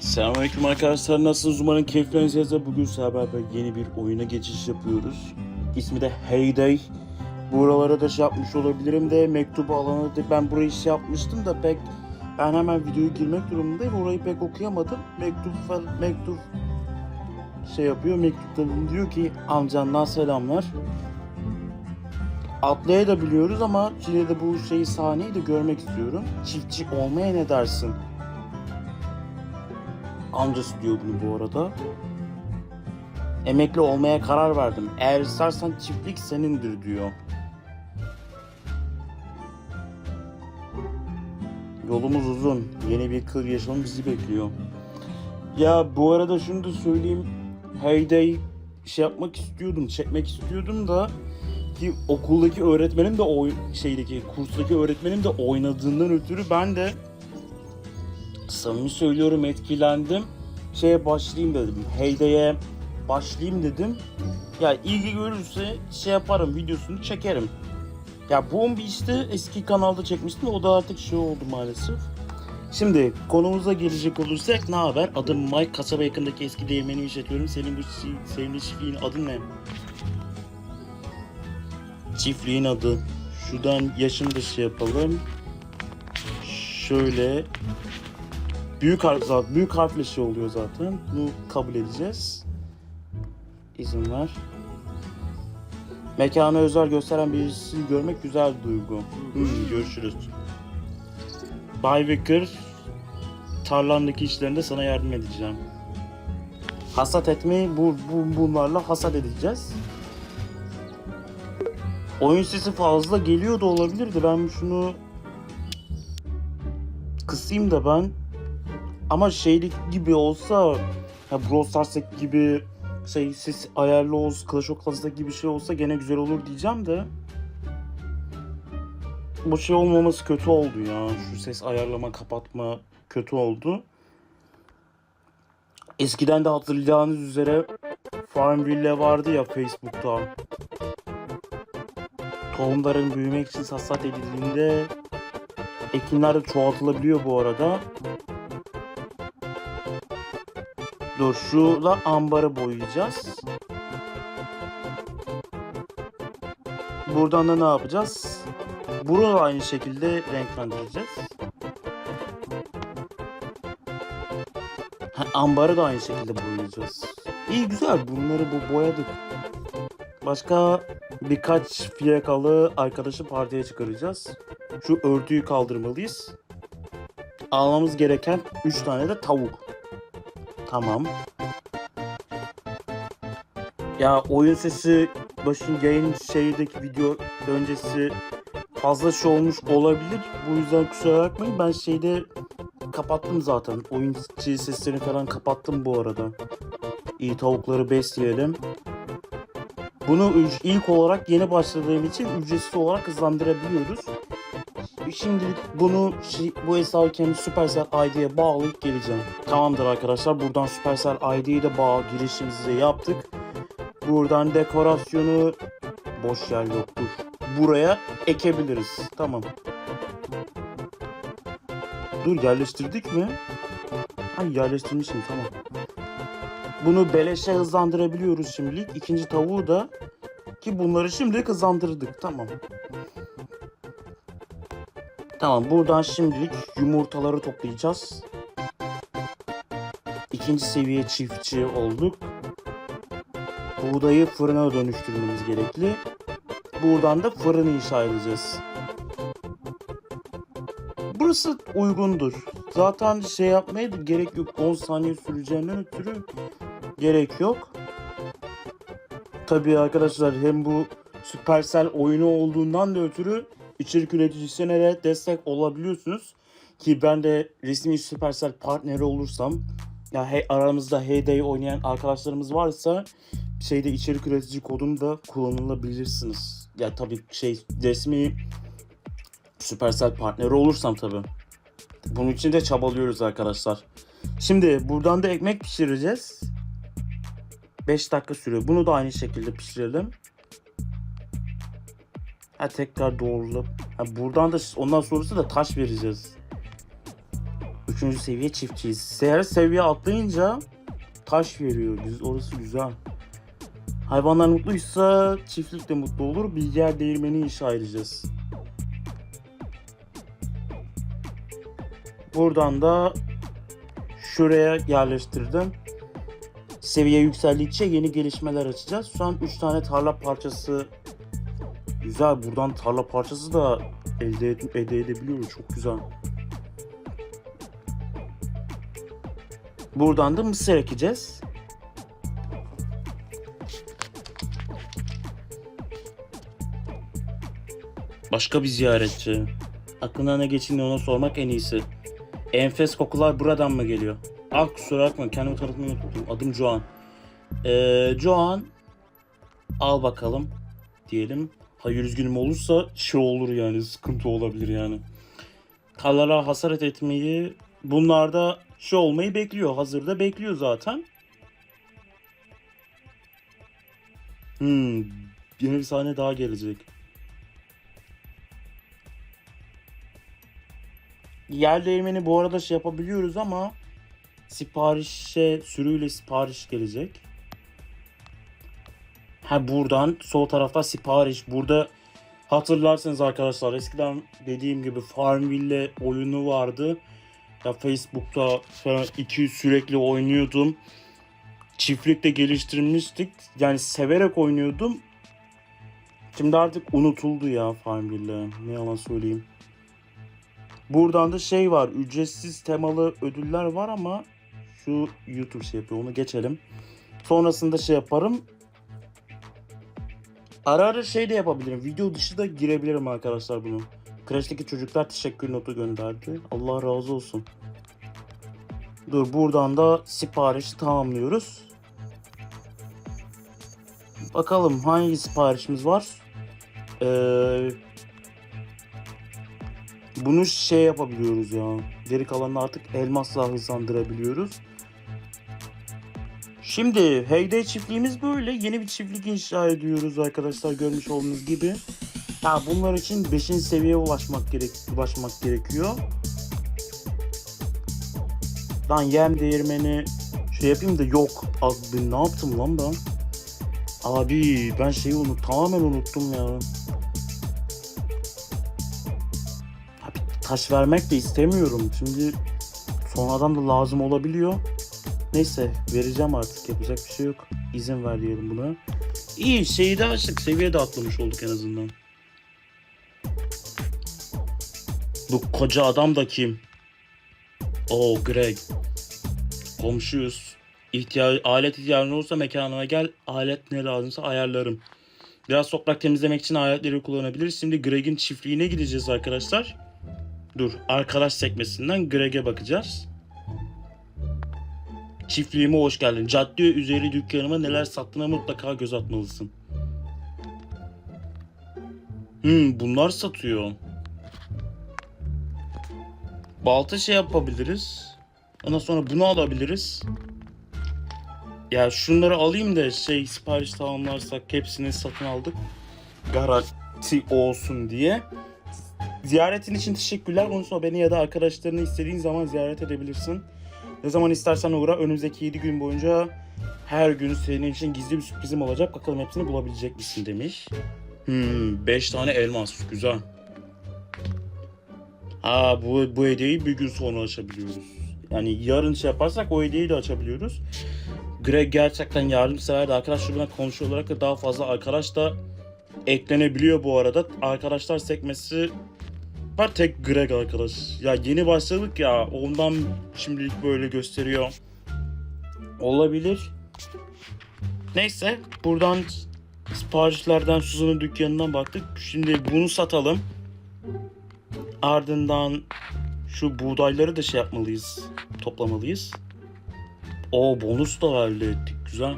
Selamünaleyküm arkadaşlar. Nasılsınız? Umarım keyiflerinizde bugün sizlerle beraber yeni bir oyuna geçiş yapıyoruz. İsmi de Heyday. Buralara da şey yapmış olabilirim de mektubu alana da ben burayı şey yapmıştım da pek ben hemen videoya girmek durumundayım. Orayı pek okuyamadım. Mektup mektup şey yapıyor mektupta diyor ki amcandan selamlar Atlaya da biliyoruz ama yine de bu şeyi sahneyi de görmek istiyorum çiftçi olmaya ne dersin? Amcası diyor bunu bu arada. Emekli olmaya karar verdim. Eğer istersen çiftlik senindir diyor. Yolumuz uzun. Yeni bir kır yaşam bizi bekliyor. Ya bu arada şunu da söyleyeyim. Heyday şey yapmak istiyordum, çekmek istiyordum da ki okuldaki öğretmenim de o şeydeki kurstaki öğretmenim de oynadığından ötürü ben de samimi söylüyorum etkilendim. Şeye başlayayım dedim. Heyday'e başlayayım dedim. Ya ilgi görürse şey yaparım videosunu çekerim. Ya bu bir işte eski kanalda çekmiştim o da artık şey oldu maalesef. Şimdi konumuza gelecek olursak ne haber? Adım Mike. Kasaba yakındaki eski değirmeni işletiyorum. Senin bu çi- senin çiftliğin adı ne? Çiftliğin adı. Şuradan yaşını da şey yapalım. Şöyle Büyük harf zaten büyük harfle şey oluyor zaten. Bunu kabul edeceğiz. İzin ver. Mekana özel gösteren birisi görmek güzel duygu. Hmm, görüşürüz. Bay Vicker, tarlandaki işlerinde sana yardım edeceğim. Hasat etmeyi bu, bu bunlarla hasat edeceğiz. Oyun sesi fazla geliyor da olabilirdi. Ben şunu kısayım da ben ama şeylik gibi olsa ya Brawl gibi şey ses ayarlı olsun, Clash of Clans'taki gibi şey olsa gene güzel olur diyeceğim de bu şey olmaması kötü oldu ya. Şu ses ayarlama, kapatma kötü oldu. Eskiden de hatırlayacağınız üzere Farmville vardı ya Facebook'ta. Tohumların büyümek için hasat edildiğinde ekinler de çoğaltılabiliyor bu arada. Dur şurada ambarı boyayacağız. Buradan da ne yapacağız? Bunu da aynı şekilde renklendireceğiz. Ha, ambarı da aynı şekilde boyayacağız. İyi güzel bunları bu boyadık. Başka birkaç fiyakalı arkadaşı partiye çıkaracağız. Şu örtüyü kaldırmalıyız. Almamız gereken 3 tane de tavuk. Tamam. Ya oyun sesi başın yayın şeydeki video öncesi fazla şey olmuş olabilir. Bu yüzden kusura bakmayın. Ben şeyde kapattım zaten. Oyun seslerini falan kapattım bu arada. İyi tavukları besleyelim. Bunu ilk olarak yeni başladığım için ücretsiz olarak hızlandırabiliyoruz. Şimdilik bunu şey, bu hesabı kendi Supercell ID'ye bağlayıp geleceğim. Tamamdır arkadaşlar. Buradan Supercell ID'yi de bağ girişimizi yaptık. Buradan dekorasyonu boş yer yoktur. Buraya ekebiliriz. Tamam. Dur yerleştirdik mi? Ay yerleştirmişim tamam. Bunu beleşe hızlandırabiliyoruz şimdilik. İkinci tavuğu da ki bunları şimdilik hızlandırdık. Tamam. Tamam buradan şimdilik yumurtaları toplayacağız. İkinci seviye çiftçi olduk. Buğdayı fırına dönüştürmemiz gerekli. Buradan da fırın inşa edeceğiz. Burası uygundur. Zaten şey yapmaya da gerek yok. 10 saniye süreceğinden ötürü gerek yok. Tabii arkadaşlar hem bu Supercell oyunu olduğundan da ötürü içerik üreticisine de destek olabiliyorsunuz. Ki ben de resmi Supercell partneri olursam ya hey, aramızda Heyday oynayan arkadaşlarımız varsa şeyde içerik üretici kodunu da kullanılabilirsiniz. Ya tabii şey resmi Supercell partneri olursam tabii. Bunun için de çabalıyoruz arkadaşlar. Şimdi buradan da ekmek pişireceğiz. 5 dakika sürüyor. Bunu da aynı şekilde pişirelim. Ha tekrar doğrulayıp. Ha buradan da ondan sonrası da taş vereceğiz. Üçüncü seviye çiftçiyiz. Seher seviye atlayınca taş veriyor. Orası güzel. Hayvanlar mutluysa çiftlik de mutlu olur. Bilger değirmeni inşa edeceğiz. Buradan da şuraya yerleştirdim. Seviye yükseldikçe yeni gelişmeler açacağız. Şu an 3 tane tarla parçası güzel. Buradan tarla parçası da elde, ed- elde edebiliyoruz. Çok güzel. Buradan da mısır ekeceğiz. Başka bir ziyaretçi. Aklına ne geçtiğini ona sormak en iyisi. Enfes kokular buradan mı geliyor? Ah kusura bakma kendimi tanıtmayı unuttum. Adım Joan. Ee, Joan al bakalım diyelim. Hayır üzgünüm olursa şey olur yani sıkıntı olabilir yani. Tarlalara hasar etmeyi bunlarda şey olmayı bekliyor. Hazırda bekliyor zaten. Hmm, yeni bir sahne daha gelecek. Yer değirmeni bu arada şey yapabiliyoruz ama siparişe sürüyle sipariş gelecek. Ha buradan sol tarafta sipariş. Burada hatırlarsınız arkadaşlar eskiden dediğim gibi Farmville oyunu vardı. Ya Facebook'ta falan iki sürekli oynuyordum. Çiftlikte geliştirmiştik. Yani severek oynuyordum. Şimdi artık unutuldu ya Farmville. Ne yalan söyleyeyim. Buradan da şey var. Ücretsiz temalı ödüller var ama şu YouTube şey yapıyor. Onu geçelim. Sonrasında şey yaparım. Ara ara şey de yapabilirim. Video dışı da girebilirim arkadaşlar bunu. Crash'teki çocuklar teşekkür notu gönderdi. Allah razı olsun. Dur buradan da siparişi tamamlıyoruz. Bakalım hangi siparişimiz var. Ee, bunu şey yapabiliyoruz ya. Geri kalanını artık elmasla hızlandırabiliyoruz. Şimdi Heyday çiftliğimiz böyle. Yeni bir çiftlik inşa ediyoruz arkadaşlar görmüş olduğunuz gibi. Ha bunlar için 5. seviyeye ulaşmak gerek ulaşmak gerekiyor. Lan yem değirmeni şey yapayım da yok. Abi ne yaptım lan ben? Abi ben şeyi unut tamamen unuttum ya. Taş vermek de istemiyorum. Şimdi sonradan da lazım olabiliyor. Neyse vereceğim artık yapacak bir şey yok. İzin ver diyelim buna. İyi şeyi de açtık. Seviye de atlamış olduk en azından. Bu koca adam da kim? Oo Greg. Komşuyuz. İhtiyaç, alet ihtiyacın olursa mekanıma gel. Alet ne lazımsa ayarlarım. Biraz toprak temizlemek için aletleri kullanabiliriz. Şimdi Greg'in çiftliğine gideceğiz arkadaşlar. Dur arkadaş sekmesinden Greg'e bakacağız. Çiftliğime hoş geldin. Cadde üzeri dükkanıma neler sattığına mutlaka göz atmalısın. Hmm, bunlar satıyor. Balta şey yapabiliriz. Ondan sonra bunu alabiliriz. Ya şunları alayım da şey sipariş tamamlarsak hepsini satın aldık. Garanti olsun diye. Ziyaretin için teşekkürler. Unutma beni ya da arkadaşlarını istediğin zaman ziyaret edebilirsin. Ne zaman istersen uğra. Önümüzdeki 7 gün boyunca her gün senin için gizli bir sürprizim olacak. Bakalım hepsini bulabilecek misin demiş. Hmm, 5 tane elmas. Güzel. Ha bu, bu hediyeyi bir gün sonra açabiliyoruz. Yani yarın şey yaparsak o hediyeyi de açabiliyoruz. Greg gerçekten yardımsever de arkadaşlar buna komşu olarak da daha fazla arkadaş da eklenebiliyor bu arada. Arkadaşlar sekmesi var tek Greg arkadaş. Ya yeni başladık ya ondan şimdilik böyle gösteriyor. Olabilir. Neyse buradan siparişlerden Suzan'ın dükkanından baktık. Şimdi bunu satalım. Ardından şu buğdayları da şey yapmalıyız. Toplamalıyız. O bonus da elde ettik. Güzel.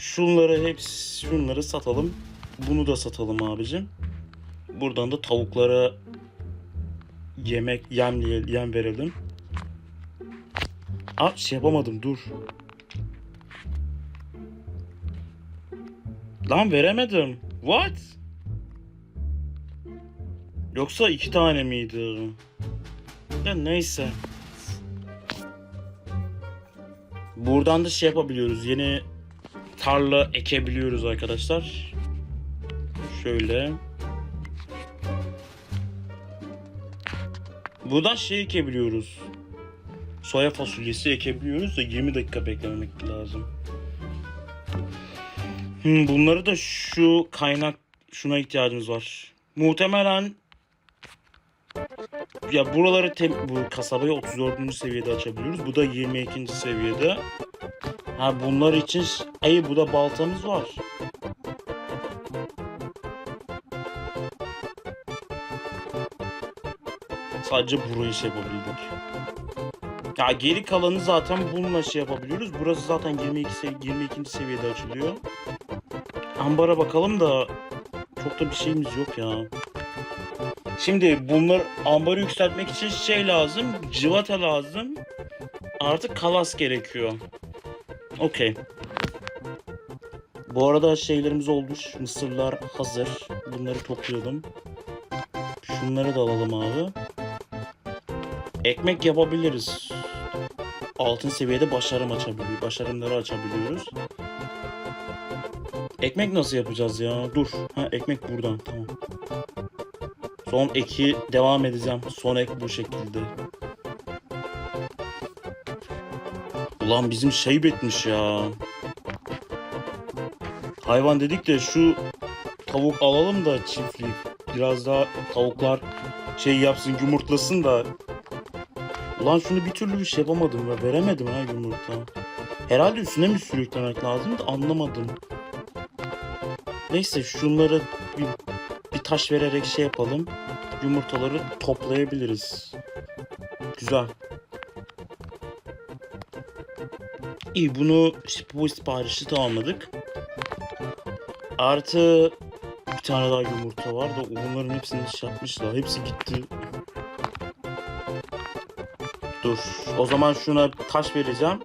Şunları hepsi şunları satalım. Bunu da satalım abicim. Buradan da tavuklara yemek, yem, yem verelim. Aa şey yapamadım dur. Lan veremedim. What? Yoksa iki tane miydi? Ya neyse. Buradan da şey yapabiliyoruz. Yeni tarla ekebiliyoruz arkadaşlar. Şöyle. Buradan şey ekebiliyoruz. Soya fasulyesi ekebiliyoruz da 20 dakika beklemek lazım. Hmm, bunları da şu kaynak şuna ihtiyacımız var. Muhtemelen ya buraları tem- bu kasabayı 34. seviyede açabiliyoruz. Bu da 22. seviyede. Ha bunlar için ay bu da baltamız var. Sadece burayı şey yapabildik. Ya geri kalanı zaten bununla şey yapabiliyoruz. Burası zaten 22 sev 22. seviyede açılıyor. Ambara bakalım da çok da bir şeyimiz yok ya. Şimdi bunlar ambarı yükseltmek için şey lazım. Civata lazım. Artık kalas gerekiyor. Okey. Bu arada şeylerimiz olmuş. Mısırlar hazır. Bunları topluyordum. Şunları da alalım abi. Ekmek yapabiliriz. Altın seviyede başarım açabiliyor. Başarımları açabiliyoruz. Ekmek nasıl yapacağız ya? Dur. Ha ekmek buradan. Tamam. Son eki devam edeceğim. Son ek bu şekilde. Ulan bizim şey bitmiş ya. Hayvan dedik de şu tavuk alalım da çiftlik. Biraz daha tavuklar şey yapsın yumurtlasın da. Ulan şunu bir türlü bir şey yapamadım ve veremedim ha yumurta. Herhalde üstüne mi sürüklemek lazım da anlamadım. Neyse şunları bir, bir taş vererek şey yapalım. Yumurtaları toplayabiliriz. Güzel. İyi bunu bu siparişi tamamladık. Artı bir tane daha yumurta var da bunların hepsini şey yapmışlar. Hepsi gitti. Dur. O zaman şuna taş vereceğim.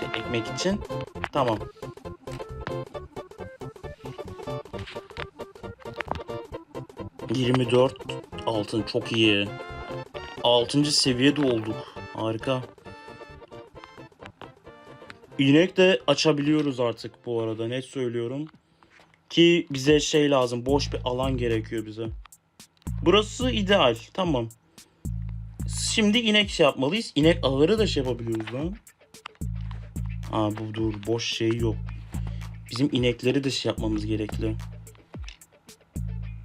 Şey ekmek için. Tamam. Yirmi dört altın çok iyi. Altıncı seviyede olduk. Harika. İnek de açabiliyoruz artık bu arada net söylüyorum. Ki bize şey lazım boş bir alan gerekiyor bize. Burası ideal tamam. Şimdi inek şey yapmalıyız. İnek ağırı da şey yapabiliyoruz lan. Ha bu dur boş şey yok. Bizim inekleri de şey yapmamız gerekli.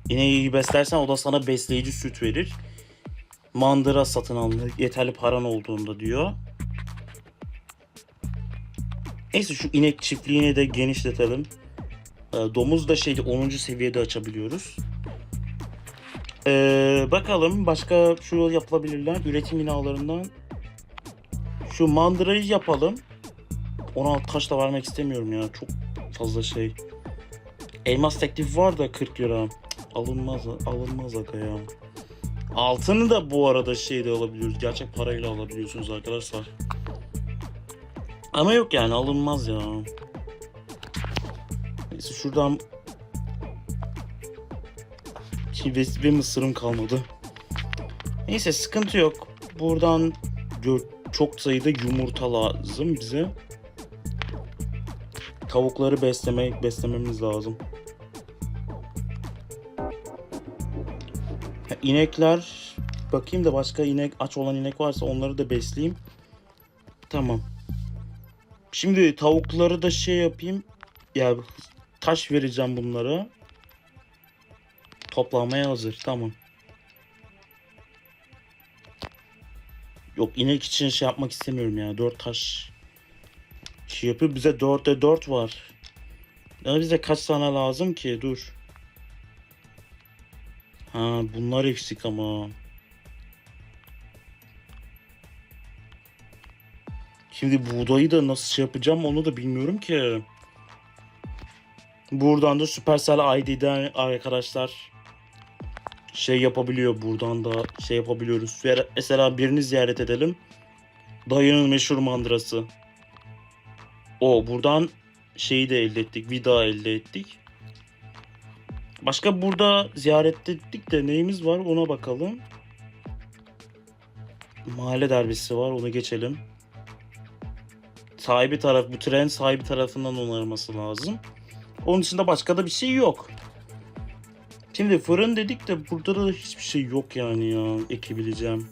İneği beslersen o da sana besleyici süt verir. Mandıra satın alınır yeterli paran olduğunda diyor. Neyse şu inek çiftliğini de genişletelim. Ee, domuz da şeyde 10. seviyede açabiliyoruz. Ee, bakalım başka şu yapılabilirler. Üretim binalarından. Şu mandırayı yapalım. 16 taş da vermek istemiyorum ya. Çok fazla şey. Elmas teklif var da 40 lira. Alınmaz, alınmaz aga ya. Altını da bu arada şeyde alabiliyoruz. Gerçek parayla alabiliyorsunuz arkadaşlar. Ama yok yani alınmaz ya. Neyse şuradan Ve, ve mısırım kalmadı. Neyse sıkıntı yok. Buradan çok sayıda yumurta lazım bize. Tavukları beslemek beslememiz lazım. Ha, İnekler bakayım da başka inek aç olan inek varsa onları da besleyeyim. Tamam. Şimdi tavukları da şey yapayım. Ya taş vereceğim bunlara. Toplamaya hazır. Tamam. Yok inek için şey yapmak istemiyorum ya. 4 taş şey yapıyor. Bize 4'te 4 var. Ya bize kaç tane lazım ki? Dur. Ha bunlar eksik ama. Şimdi buğdayı da nasıl şey yapacağım onu da bilmiyorum ki. Buradan da Supercell ID'den arkadaşlar şey yapabiliyor. Buradan da şey yapabiliyoruz. Mesela birini ziyaret edelim. Dayının meşhur mandırası. O buradan şeyi de elde ettik. Vida elde ettik. Başka burada ziyaret ettik de neyimiz var ona bakalım. Mahalle derbisi var onu geçelim. Sahibi taraf bu tren sahibi tarafından onarılması lazım. Onun dışında başka da bir şey yok. Şimdi fırın dedik de burada da hiçbir şey yok yani ya ekebileceğim.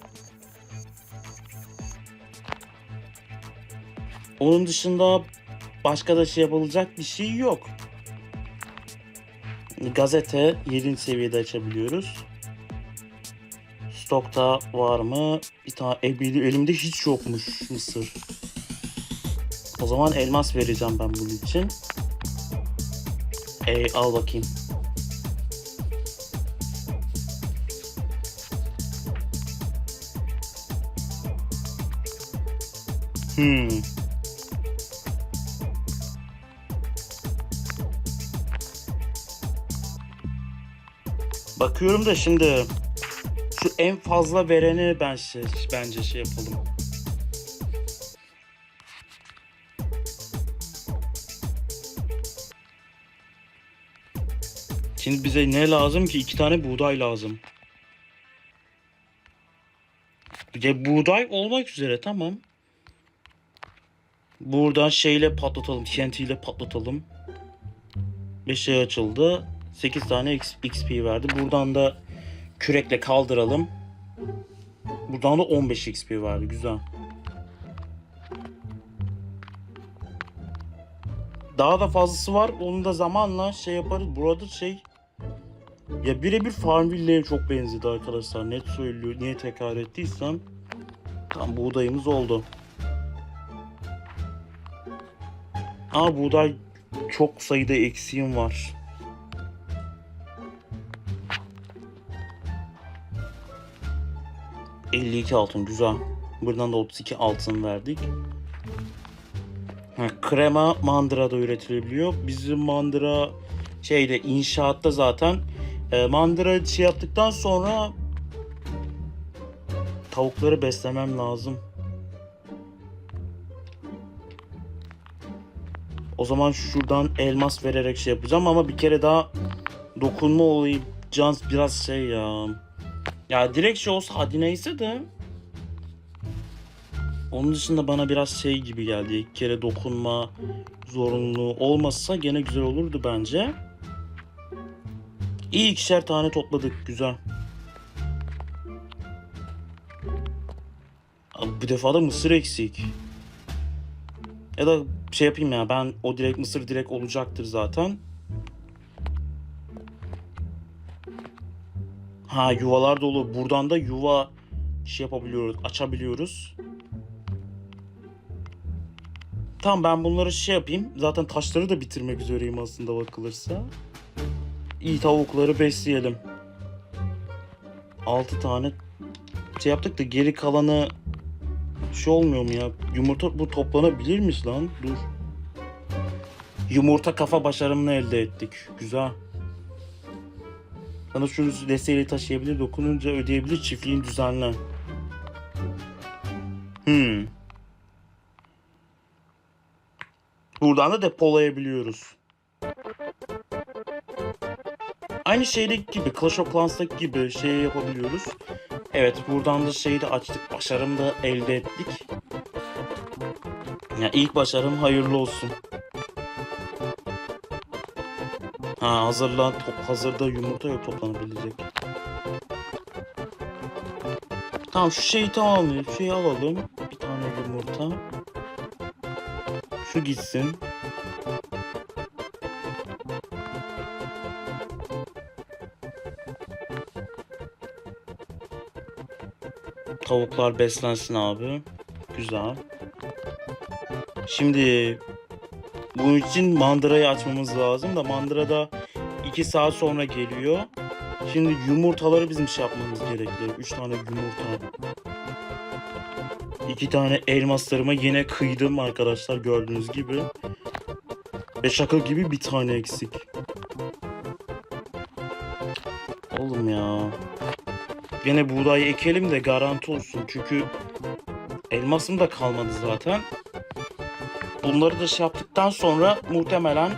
Onun dışında başka da şey yapılacak bir şey yok. Gazete 7. seviyede açabiliyoruz. Stokta var mı? Bir tane elimde hiç yokmuş mısır. O zaman elmas vereceğim ben bunun için. E, al bakayım. Hmm. Bakıyorum da şimdi şu en fazla vereni ben şey, bence şey yapalım. Şimdi bize ne lazım ki? İki tane buğday lazım. Ya buğday olmak üzere tamam. Buradan şeyle patlatalım. TNT ile patlatalım. Bir şey açıldı. 8 tane XP verdi. Buradan da kürekle kaldıralım. Buradan da 15 XP verdi. Güzel. Daha da fazlası var. Onu da zamanla şey yaparız. Burada şey ya birebir Farmville'ye çok benzedi arkadaşlar. Net söylüyor. Niye tekrar ettiysem. Tam buğdayımız oldu. Aa buğday çok sayıda eksiğim var. ...52 altın güzel. Buradan da 32 altın verdik. Ha, krema mandırada üretilebiliyor. Bizim mandıra şeyde inşaatta zaten e, mandıra şey yaptıktan sonra tavukları beslemem lazım. O zaman şuradan elmas vererek şey yapacağım ama bir kere daha dokunma olayı can biraz şey ya. Ya direkt şey olsa hadi neyse de. Onun dışında bana biraz şey gibi geldi. İlk kere dokunma zorunluluğu olmasa gene güzel olurdu bence. İyi ikişer tane topladık. Güzel. Abi Bu defa da mısır eksik. Ya da şey yapayım ya ben o direkt mısır direkt olacaktır zaten. Ha yuvalar dolu. Buradan da yuva şey yapabiliyoruz, açabiliyoruz. Tamam ben bunları şey yapayım. Zaten taşları da bitirmek üzereyim aslında bakılırsa. İyi tavukları besleyelim. 6 tane şey yaptık da geri kalanı şey olmuyor mu ya? Yumurta bu toplanabilirmiş lan. Dur. Yumurta kafa başarımını elde ettik. Güzel. Sana şunu desteğiyle taşıyabilir, dokununca ödeyebilir, çiftliğin düzenle. Hmm. Buradan da depolayabiliyoruz. Aynı şeydeki gibi, Clash of Clans'taki gibi şey yapabiliyoruz. Evet, buradan da şeyi de açtık, başarım da elde ettik. Ya ilk başarım hayırlı olsun. Ha hazırlan, top, hazırda yumurta yok toplanabilecek. Tamam şu şeyi tamamlayalım. Şu şeyi alalım. Bir tane yumurta. Şu gitsin. Tavuklar beslensin abi. Güzel. Şimdi bunun için mandırayı açmamız lazım da mandıra 2 saat sonra geliyor. Şimdi yumurtaları bizim şey yapmamız gerekli. 3 tane yumurta. 2 tane elmaslarıma yine kıydım arkadaşlar gördüğünüz gibi. Ve şaka gibi bir tane eksik. Oğlum ya. Yine buğday ekelim de garanti olsun. Çünkü elmasım da kalmadı zaten. bunları da şey yaptıktan sonra muhtemelen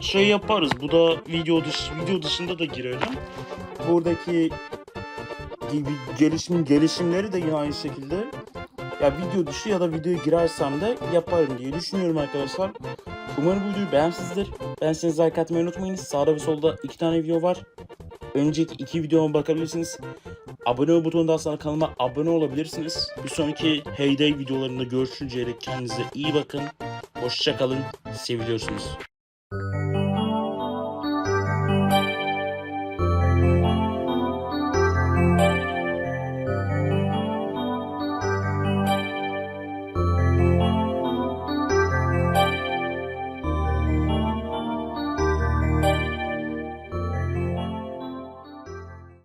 şey yaparız. Bu da video dış video dışında da girerim. Buradaki gelişim gelişimleri de yine aynı şekilde ya video dışı ya da videoya girersem de yaparım diye düşünüyorum arkadaşlar. Umarım bu videoyu beğenmişsinizdir. Beğenseniz like atmayı unutmayınız. Sağda ve solda iki tane video var. Önceki iki videoma bakabilirsiniz. Abone ol butonundan sonra kanalıma abone olabilirsiniz. Bir sonraki Heyday videolarında görüşünceye dek kendinize iyi bakın. Hoşçakalın. Seviliyorsunuz.